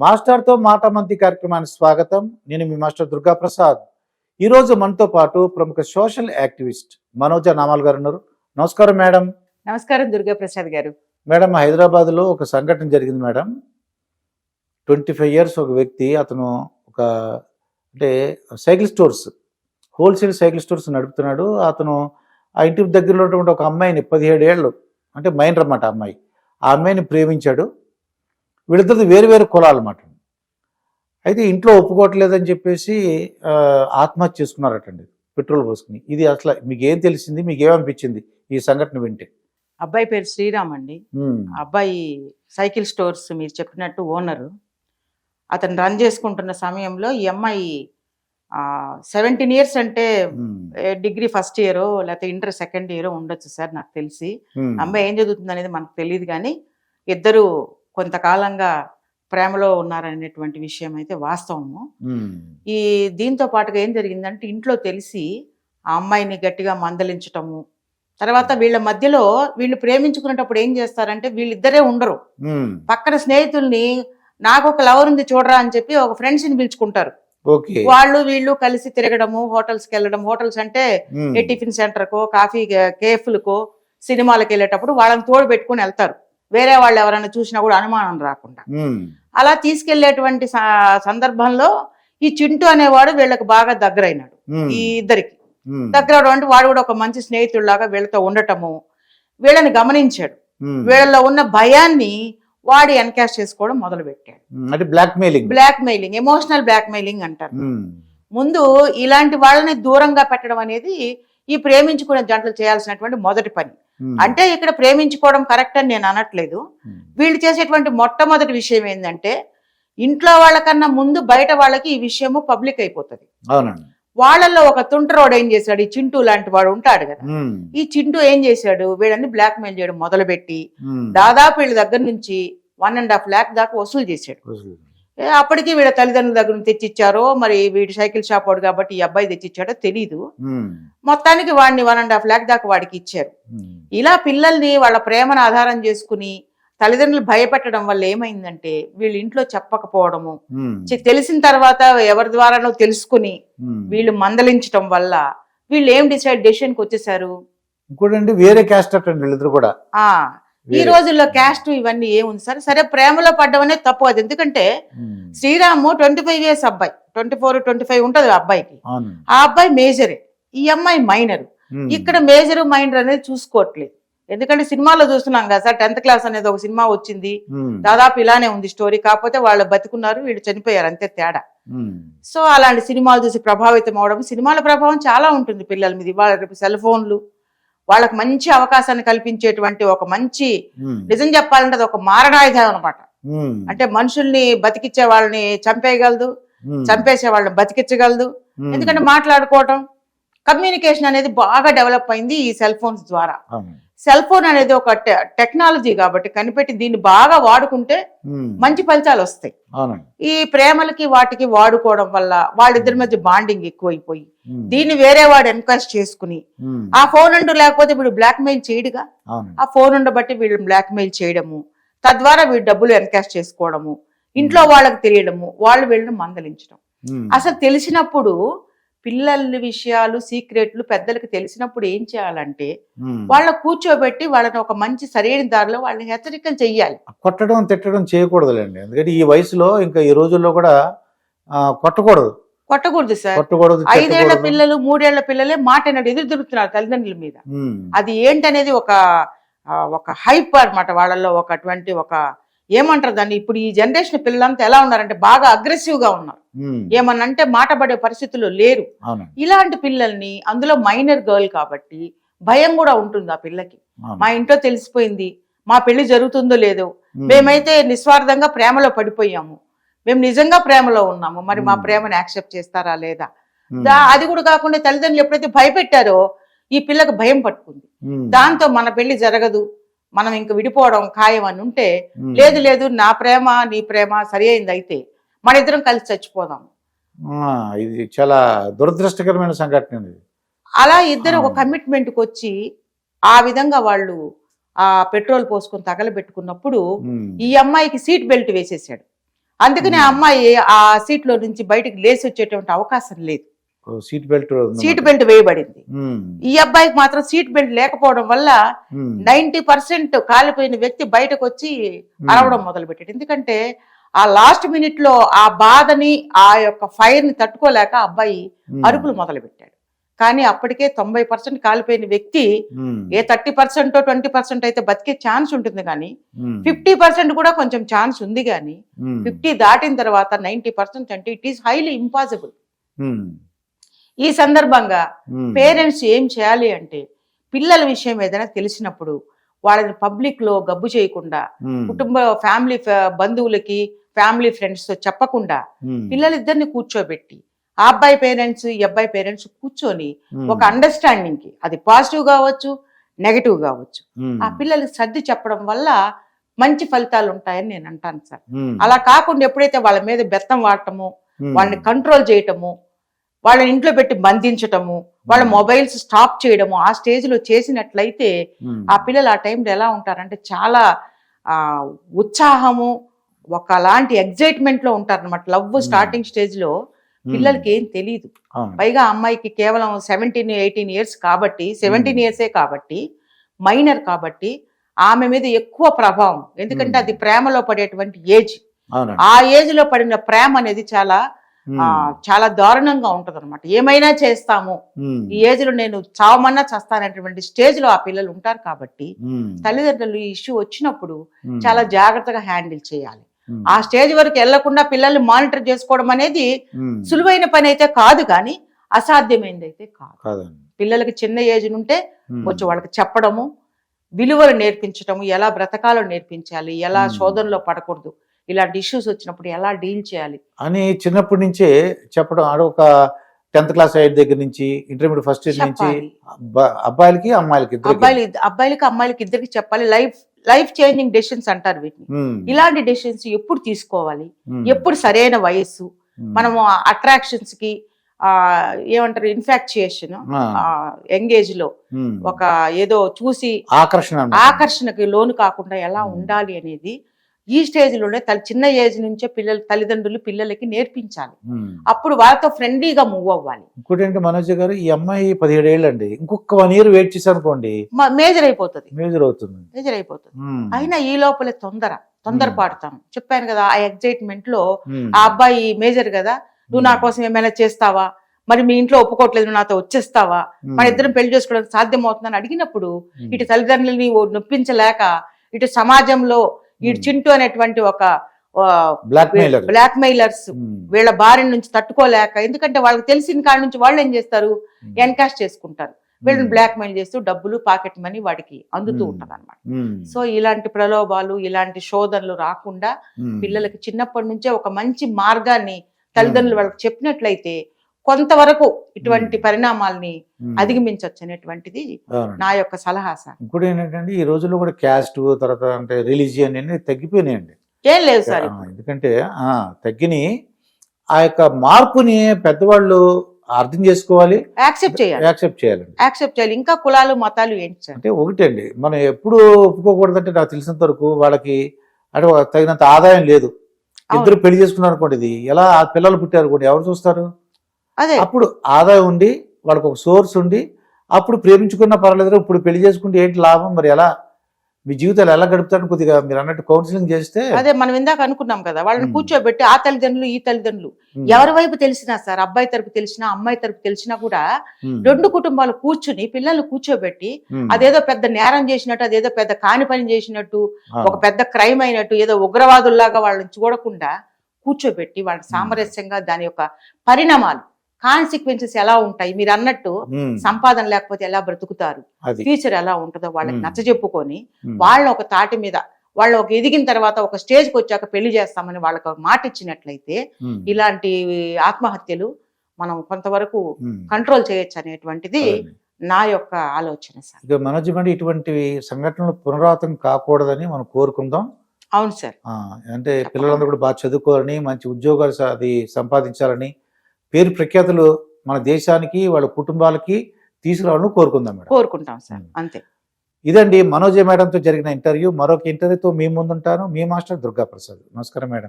మాస్టర్తో మాట మంతి కార్యక్రమానికి స్వాగతం. నేను మీ మాస్టర్ దుర్గా ప్రసాద్ ఈరోజు మనతో పాటు ప్రముఖ సోషల్ యాక్టివిస్ట్ మనోజ నామాల్ గారు ఉన్నారు. నమస్కారం మేడం. నమస్కారం దుర్గా ప్రసాద్ గారు. మేడం హైదరాబాద్లో ఒక సంఘటన జరిగింది మేడం. ట్వంటీ ఫైవ్ ఇయర్స్ ఒక వ్యక్తి అతను ఒక అంటే cycle stores wholesale cycle stores నడుపుతున్నాడు. అతను ఆ ఇంటి దగ్గరలో ఉన్నటువంటి ఒక అమ్మాయిని పదిహేడు ఏళ్ళు అంటే మైనర్ అన్నమాట అమ్మాయి. ఆ అమ్మాయిని ప్రేమించాడు. వీళ్ళిద్దరిది వేరు వేరు కులాలు అన్నమాట. అయితే ఇంట్లో ఒప్పుకోవట్లేదని చెప్పేసి ఆత్మహత్య చేసుకున్నారటండి. పెట్రోల్ పోసుకుని. ఇది అసలు మీకు ఏం తెలిసింది? మీకు ఏమనిపించింది ఈ సంఘటన వింటే? అబ్బాయి పేరు శ్రీరామ్ అండి. అబ్బాయి సైకిల్ స్టోర్స్ మీరు చెప్పినట్టు ఓనరు. అతను రన్ చేసుకుంటున్న సమయంలో ఈ అమ్మాయి సెవెంటీన్ ఇయర్స్ అంటే డిగ్రీ ఫస్ట్ ఇయర్ లేకపోతే ఇంటర్ సెకండ్ ఇయర్ ఉండొచ్చు సార్ నాకు తెలిసి. అమ్మాయి ఏం చదువుతుంది అనేది మనకు తెలియదు కానీ ఇద్దరు కొంతకాలంగా ప్రేమలో ఉన్నారనేటువంటి విషయం అయితే వాస్తవము ఈ దీంతో పాటుగా ఏం జరిగిందంటే ఇంట్లో తెలిసి ఆ అమ్మాయిని గట్టిగా మందలించటము. తర్వాత వీళ్ళ మధ్యలో వీళ్ళు ప్రేమించుకునేటప్పుడు ఏం చేస్తారంటే వీళ్ళిద్దరే ఉండరు. పక్కన స్నేహితుల్ని నాకు ఒక లవర్ ఉంది చూడరా అని చెప్పి ఒక ఫ్రెండ్స్ని పిలుచుకుంటారు వాళ్ళు వీళ్ళు కలిసి తిరగడము హోటల్స్కి వెళ్ళడం హోటల్స్ అంటే టిఫిన్ సెంటర్ కో కాఫీ కేఫ్లకో సినిమాలకు వెళ్ళేటప్పుడు వాళ్ళని తోడు పెట్టుకుని వెళ్తారు. వేరే వాళ్ళు ఎవరైనా చూసినా కూడా అనుమానం రాకుండా. అలా తీసుకెళ్ళేటువంటి సందర్భంలో ఈ చింటూ అనేవాడు వీళ్ళకి బాగా దగ్గరైనాడు. ఈ ఇద్దరికి. దగ్గర అంటే వాడు కూడా ఒక మంచి స్నేహితుడిలాగా వీళ్ళతో ఉండటము వీళ్ళని గమనించాడు. వీళ్ళలో ఉన్న భయాన్ని వాడు ఎన్కాష్ చేసుకోవడం మొదలు పెట్టాడు అంటే blackmailing blackmailing emotional blackmailing అంటారు ముందు ఇలాంటి వాళ్ళని దూరంగా పెట్టడం అనేది ఈ ప్రేమించుకునే జంటలు చేయాల్సినటువంటి మొదటి పని. అంటే ఇక్కడ ప్రేమించుకోవడం కరెక్ట్ అని నేను అనట్లేదు. వీళ్ళు చేసేటువంటి మొట్టమొదటి విషయం ఏంటంటే ఇంట్లో వాళ్ళకన్నా ముందు బయట వాళ్ళకి ఈ విషయము పబ్లిక్ అయిపోతుంది. వాళ్ళల్లో ఒక తుంటరోడు ఏం చేశాడు? ఈ చింటూ లాంటి వాడు ఉంటాడు కదా. ఉమ్, ఈ చింటూ ఏం చేశాడు? వీళ్ళని బ్లాక్ మెయిల్ చేయడం మొదలుపెట్టి దాదాపు వీళ్ళ దగ్గర నుంచి వన్ అండ్ హాఫ్ ల్యాక్ దాకా వసూలు చేశాడు. అప్పటికి వీళ్ళ తల్లిదండ్రుల దగ్గర నుంచి తెచ్చిచ్చారో మరి వీడి సైకిల్ షాప్ వాడు కాబట్టి ఈ అబ్బాయి తెచ్చిచ్చాడో తెలీదు. మొత్తానికి వాడిని వన్ అండ్ హాఫ్ ల్యాక్ దాకా వాడికి ఇచ్చారు. ఇలా పిల్లల్ని వాళ్ళ ప్రేమను ఆధారం చేసుకుని తల్లిదండ్రులు భయపెట్టడం వల్ల ఏమైందంటే వీళ్ళ ఇంట్లో చెప్పకపోవడము తెలిసిన తర్వాత ఎవరి ద్వారానో తెలుసుకుని. వీళ్ళు మందలించడం వల్ల వీళ్ళు ఏం డిసైడ్ డెసిషన్కి వచ్చేసారు ఇంకోటండి వేరే క్యాస్ట్ అట్టండి వీళ్ళిద్దరు కూడా. ఈ. రోజుల్లో క్యాస్ట్ ఇవన్నీ ఏముంది సరే? సరే ప్రేమలో పడ్డం అనేది తప్పు అది ఎందుకంటే శ్రీరాము ట్వంటీ ఫైవ్ ఇయర్స్ అబ్బాయి. ట్వంటీ ఫోర్ ట్వంటీ ఫైవ్ ఉంటుంది ఆ అబ్బాయికి. ఆ అబ్బాయి మేజరే. ఈ అమ్మాయి మైనర్. ఇక్కడ మేజర్ మైనర్ అనేది చూసుకోవట్లేదు. ఎందుకంటే సినిమాలో చూస్తున్నాం కదా సార్ టెన్త్ క్లాస్ అనేది ఒక సినిమా వచ్చింది. దాదాపు ఇలానే ఉంది స్టోరీ. కాకపోతే వాళ్ళు బతుకున్నారు వీళ్ళు చనిపోయారు అంతే తేడా. సో అలాంటి సినిమాలు చూసి ప్రభావితం అవడం సినిమాల ప్రభావం చాలా ఉంటుంది పిల్లల మీద. వాళ్ళ రేపు సెల్ ఫోన్లు వాళ్ళకి మంచి అవకాశాన్ని కల్పించేటువంటి ఒక మంచి నిజం చెప్పాలంటే అది ఒక మారణాయుధం అనమాట అంటే మనుషుల్ని బతికిచ్చే వాళ్ళని చంపేయగలదు చంపేసే వాళ్ళని బతికించగలదు ఎందుకంటే మాట్లాడుకోవటం కమ్యూనికేషన్ అనేది బాగా డెవలప్ అయింది ఈ సెల్ ఫోన్స్ ద్వారా. సెల్ ఫోన్ అనేది ఒక టెక్నాలజీ కాబట్టి కనిపెట్టి దీన్ని బాగా వాడుకుంటే మంచి ఫలితాలు వస్తాయి. ఈ ప్రేమలకి వాటికి వాడుకోవడం వల్ల వాళ్ళిద్దరి మధ్య బాండింగ్ ఎక్కువైపోయి దీన్ని వేరే వాడు ఎన్క్వైస్ట్ చేసుకుని ఆ ఫోన్ అంటూ లేకపోతే వీడు బ్లాక్ మెయిల్ చేయడుగా ఆ ఫోన్ ఉండబట్టి వీళ్ళు బ్లాక్ మెయిల్ చేయడము తద్వారా వీడు డబ్బులు ఎన్కాష్ చేసుకోవడము ఇంట్లో వాళ్ళకి తెలియడము వాళ్ళు వీళ్ళని మందలించడం. అసలు తెలిసినప్పుడు పిల్లల విషయాలు సీక్రెట్లు పెద్దలకు తెలిసినప్పుడు ఏం చేయాలంటే. వాళ్ళ కూర్చోబెట్టి వాళ్ళని ఒక మంచి సరైన దారిలో వాళ్ళని హెచ్చరికలు చెయ్యాలి. కొట్టడం తిట్టడం చేయకూడదులేండి. ఎందుకంటే ఈ వయసులో ఇంకా ఈ రోజుల్లో కూడా కొట్టకూడదు. కొట్టకూడదు సార్. కొట్టకూడదు ఐదేళ్ళ. పిల్లలు మూడేళ్ళ పిల్లలే మాట అనేది ఎదురు తిరుగుతున్నారు తల్లిదండ్రుల మీద. అది ఏంటనేది ఒక ఒక హైప్ అన్నమాట. వాళ్ళల్లో ఒక అటువంటి ఒక ఏమంటారు దాన్ని? ఇప్పుడు ఈ జనరేషన్ పిల్లలంతా ఎలా ఉన్నారంటే బాగా అగ్రెసివ్గా ఉన్నారు. ఉమ్, ఏమన్నంటే మాట పడే పరిస్థితుల్లో లేరు. ఇలాంటి పిల్లల్ని అందులో మైనర్ గర్ల్ కాబట్టి భయం కూడా ఉంటుంది ఆ పిల్లకి. మా ఇంట్లో తెలిసిపోయింది. మా పెళ్ళి జరుగుతుందో లేదో. మేమైతే నిస్వార్థంగా ప్రేమలో పడిపోయాము. మేము నిజంగా ప్రేమలో ఉన్నాము. మరి మా. ప్రేమను యాక్సెప్ట్ చేస్తారా లేదా? అది కూడా కాకుండా తల్లిదండ్రులు ఎప్పుడైతే భయపెట్టారో ఈ పిల్లకి భయం పట్టుకుంది. దాంతో మన పెళ్ళి జరగదు. మనం ఇంక విడిపోవడం ఖాయం అని ఉంటే లేదు లేదు నా ప్రేమ నీ ప్రేమ సరి అయింది అయితే మన ఇద్దరం కలిసి చచ్చిపోదాం. ఇది చాలా దురదృష్టకరమైన సంఘటన అలా ఇద్దరు ఒక. కమిట్మెంట్కి వచ్చి ఆ విధంగా వాళ్ళు ఆ పెట్రోల్ పోసుకొని తగలబెట్టుకున్నప్పుడు ఈ అమ్మాయికి సీట్ బెల్ట్ వేసేసాడు అందుకని ఆ అమ్మాయి ఆ సీట్లో నుంచి బయటకు లేచి వచ్చేటువంటి అవకాశం లేదు. సీట్ బెల్ట్ సీట్ బెల్ట్ వేయబడింది. ఈ అబ్బాయికి మాత్రం సీట్ బెల్ట్ లేకపోవడం వల్ల నైన్టీ పర్సెంట్ కాలిపోయిన వ్యక్తి బయటకు వచ్చి అరవడం మొదలు పెట్టాడు ఎందుకంటే ఆ లాస్ట్ మినిట్లో ఆ బాధని ఆ యొక్క ఫైర్ని తట్టుకోలేక ఆ అబ్బాయి అరుపులు మొదలు పెట్టాడు కానీ అప్పటికే తొంభై పర్సెంట్ కాలిపోయిన వ్యక్తి ఏ థర్టీ పర్సెంట్ ట్వంటీ పర్సెంట్ అయితే బతికే ఛాన్స్ ఉంటుంది కానీ ఫిఫ్టీ పర్సెంట్ కూడా కొంచెం ఛాన్స్ ఉంది కానీ ఫిఫ్టీ దాటిన తర్వాత నైన్టీ పర్సెంట్ అంటే ఇట్ ఈస్ హైలీ ఇంపాసిబుల్. ఈ సందర్భంగా పేరెంట్స్ ఏం చేయాలి అంటే పిల్లల విషయం ఏదైనా తెలిసినప్పుడు వాళ్ళని పబ్లిక్లో గబ్బు చేయకుండా కుటుంబ ఫ్యామిలీ బంధువులకి ఫ్యామిలీ ఫ్రెండ్స్తో చెప్పకుండా పిల్లలిద్దరిని కూర్చోబెట్టి ఆ అబ్బాయి పేరెంట్స్ ఈ అబ్బాయి పేరెంట్స్ కూర్చొని ఒక అండర్స్టాండింగ్కి అది పాజిటివ్ కావచ్చు నెగటివ్ కావచ్చు ఆ పిల్లలకి సర్ది చెప్పడం వల్ల మంచి ఫలితాలు ఉంటాయని నేను అంటాను సార్. అలా కాకుండా ఎప్పుడైతే వాళ్ళ మీద బెత్తం వాడటము వాళ్ళని కంట్రోల్ చేయటము వాళ్ళని ఇంట్లో పెట్టి బంధించటము వాళ్ళ మొబైల్స్ స్టాప్ చేయడము ఆ స్టేజ్లో చేసినట్లయితే ఆ పిల్లలు ఆ టైంలో ఎలా ఉంటారంటే చాలా ఆ ఉత్సాహము ఒకలాంటి ఎగ్జైట్మెంట్లో ఉంటారన్నమాట. లవ్ స్టార్టింగ్ స్టేజ్లో పిల్లలకి ఏం తెలియదు పైగా అమ్మాయికి కేవలం సెవెంటీన్ ఎయిటీన్ ఇయర్స్ కాబట్టి సెవెంటీన్ ఇయర్సే కాబట్టి మైనర్ కాబట్టి ఆమె మీద ఎక్కువ ప్రభావం. ఎందుకంటే అది ప్రేమలో పడేటువంటి ఏజ్ ఆ ఏజ్లో పడిన ప్రేమ అనేది చాలా చాలా దారుణంగా ఉంటది అనమాట ఏమైనా చేస్తాము. ఈ ఏజ్లో నేను చావమన్నా చేస్తానటువంటి స్టేజ్లో ఆ పిల్లలు ఉంటారు కాబట్టి తల్లిదండ్రులు ఈ ఇష్యూ వచ్చినప్పుడు చాలా జాగ్రత్తగా హ్యాండిల్ చేయాలి. ఆ స్టేజ్ వరకు వెళ్ళకుండా పిల్లల్ని మానిటర్ చేసుకోవడం అనేది సులువైన పని అయితే కాదు కానీ అసాధ్యమైనది అయితే కాదు పిల్లలకి చిన్న ఏజ్ నుంటే కొంచెం వాళ్ళకి చెప్పడము విలువలు నేర్పించడము ఎలా బ్రతకాలో నేర్పించాలి ఎలా. శోధనలో పడకూడదు. ఇలాంటి ఇష్యూస్ వచ్చినప్పుడు ఎలా డీల్ చేయాలి? అని చిన్నప్పటి నుంచే చెప్పడం ఆడ ఒక టెన్త్ క్లాస్ అయ్యే దగ్గర నుంచి ఇంటర్మీడియట్ ఫస్ట్ ఇయర్ నుంచి అబ్బాయిలకి అమ్మాయిలకి అబ్బాయిలు అబ్బాయిలకి అమ్మాయిలకి ఇద్దరికి చెప్పాలి. లైఫ్ లైఫ్ చేంజింగ్ డెసిషన్స్ అంటారు వీటిని. ఇలాంటి డెసిషన్స్ ఎప్పుడు తీసుకోవాలి? ఎప్పుడు సరైన వయస్సు? మనము అట్రాక్షన్స్కి ఆ ఏమంటారు ఇన్ఫాక్చుయేషన్ ఆ, ఎంగేజ్లో ఒక ఏదో చూసి ఆకర్షణ. ఆకర్షణకి లోను కాకుండా ఎలా. ఉండాలి అనేది ఈ స్టేజ్లోనే తల్లి చిన్న ఏజ్ నుంచే పిల్లలు తల్లిదండ్రులు పిల్లలకి నేర్పించాలి. అప్పుడు వాళ్ళతో ఫ్రెండ్లీగా మూవ్ అవ్వాలి. ఇంకోటి మనోజ్ గారు ఈ అమ్మాయి పదిహేడు ఏళ్ళు అండి ఇంకొక వన్ ఇయర్ వెయిట్ చేశారు అనుకోండి మేజర్ అయిపోతుంది. మేజర్ అవుతుంది. మేజర్ అయిపోతుంది. అయినా ఈ లోపలే తొందర తొందర పాడుతాను చెప్పాను కదా ఆ ఎగ్జైట్మెంట్లో ఆ అబ్బాయి మేజర్ కదా నువ్వు నా కోసం ఏమైనా చేస్తావా? మరి మీ ఇంట్లో ఒప్పుకోవట్లేదు నాతో వచ్చేస్తావా? మన ఇద్దరం పెళ్ళి చేసుకోవడానికి సాధ్యం అవుతుందని అడిగినప్పుడు ఇటు తల్లిదండ్రులని నొప్పించలేక ఇటు సమాజంలో ఇటు ఉమ్. చింటూ అనేటువంటి ఒక బ్లాక్ మెయిలర్ బ్లాక్ మెయిలర్స్ ఉమ్, వీళ్ళ బారి నుంచి తట్టుకోలేక ఎందుకంటే వాళ్ళకి తెలిసిన కాడి నుంచి వాళ్ళు ఏం చేస్తారు? ఎన్కాష్ చేసుకుంటారు. వీళ్ళని బ్లాక్ మెయిల్ చేస్తూ డబ్బులు పాకెట్ మనీ వాడికి అందుతూ. ఉంటది అనమాట సో ఇలాంటి ప్రలోభాలు ఇలాంటి శోధనలు రాకుండా పిల్లలకి చిన్నప్పటి నుంచే ఒక మంచి మార్గాన్ని తల్లిదండ్రులు వాళ్ళకి చెప్పినట్లయితే కొంతవరకు ఇటువంటి. పరిణామాల్ని అధిగమించవచ్చు అనేటువంటిది. నా యొక్క సలహా సార్. ఇంకోటి ఏంటంటే ఈ రోజుల్లో కూడా క్యాస్ట్ తర్వాత అంటే రిలీజియన్ అన్ని తగ్గిపోయినాయండి. ఏం లేదు సార్ ఎందుకంటే ఆ, తగ్గిని ఆ యొక్క మార్పుని పెద్దవాళ్ళు అర్థం చేసుకోవాలి. యాక్సెప్ట్ చేయాలి. యాక్సెప్ట్ చేయాలండి. యాక్సెప్ట్ చేయాలి. ఇంకా కులాలు మతాలు ఏంటి అంటే ఒకటండి మనం ఎప్పుడు ఒప్పుకోకూడదంటే నాకు తెలిసినంత వరకు వాళ్ళకి అంటే తగినంత ఆదాయం లేదు. ఇద్దరు పెళ్ళి చేసుకున్నారు అనుకోండి ఇది. ఎలా పిల్లలు పుట్టారు అనుకోండి ఎవరు చూస్తారు? అదే. అప్పుడు ఆదాయం ఉండి వాళ్ళకి ఒక సోర్స్ ఉండి అప్పుడు ప్రేమించుకున్న పర్వాలేదు ఇప్పుడు పెళ్ళి చేసుకుంటే ఏంటి లాభం? మరి ఎలా? మీ జీవితాలు ఎలా గడుపుతారని కొద్దిగా మీరు అన్నట్టు కౌన్సిలింగ్ చేస్తే అదే మనం ఇందాక అనుకున్నాం కదా వాళ్ళని. కూర్చోబెట్టి ఆ తల్లిదండ్రులు ఈ తల్లిదండ్రులు. ఎవరి వైపు తెలిసినా సార్ అబ్బాయి తరపు తెలిసినా అమ్మాయి తరపు తెలిసినా కూడా రెండు కుటుంబాలు కూర్చుని పిల్లల్ని కూర్చోబెట్టి అదేదో పెద్ద నేరం చేసినట్టు అదేదో పెద్ద కాని పని చేసినట్టు ఒక పెద్ద క్రైమ్ అయినట్టు ఏదో ఉగ్రవాదుల్లాగా వాళ్ళని చూడకుండా కూర్చోబెట్టి వాళ్ళని సామరస్యంగా దాని యొక్క పరిణామాలు కాన్సిక్వెన్సెస్ ఎలా ఉంటాయి? మీరు అన్నట్టు సంపాదన లేకపోతే ఎలా బ్రతుకుతారు? ఫ్యూచర్ ఎలా ఉంటుందో వాళ్ళకి ఉమ్. నచ్చజెప్పుకొని ఉమ్, వాళ్ళని ఒక తాటి మీద వాళ్ళు ఒక ఎదిగిన తర్వాత ఒక స్టేజ్కి వచ్చాక పెళ్ళి చేస్తామని వాళ్ళకి మాట ఇచ్చినట్లయితే ఇలాంటి ఆత్మహత్యలు మనం కొంతవరకు కంట్రోల్ చేయొచ్చు అనేటువంటిది. నా యొక్క ఆలోచన సార్. ఇక ఇటువంటి సంఘటనలు పునరావృతం కాకూడదని మనం కోరుకుందాం. అవును సార్. అంటే పిల్లలందరూ కూడా బాగా చదువుకోవాలని మంచి ఉద్యోగాలు అది సంపాదించాలని పేరు ప్రఖ్యాతులు మన దేశానికి వాళ్ళ కుటుంబాలకి తీసుకురావాలని కోరుకుందాం మేడం. కోరుకుంటాం సార్. అంతే. ఇదండి మనోజ మేడంతో జరిగిన ఇంటర్వ్యూ. మరొక ఇంటర్వ్యూతో మీ ముందుంటాను. మీ మాస్టర్ దుర్గా ప్రసాద్ నమస్కారం మేడం.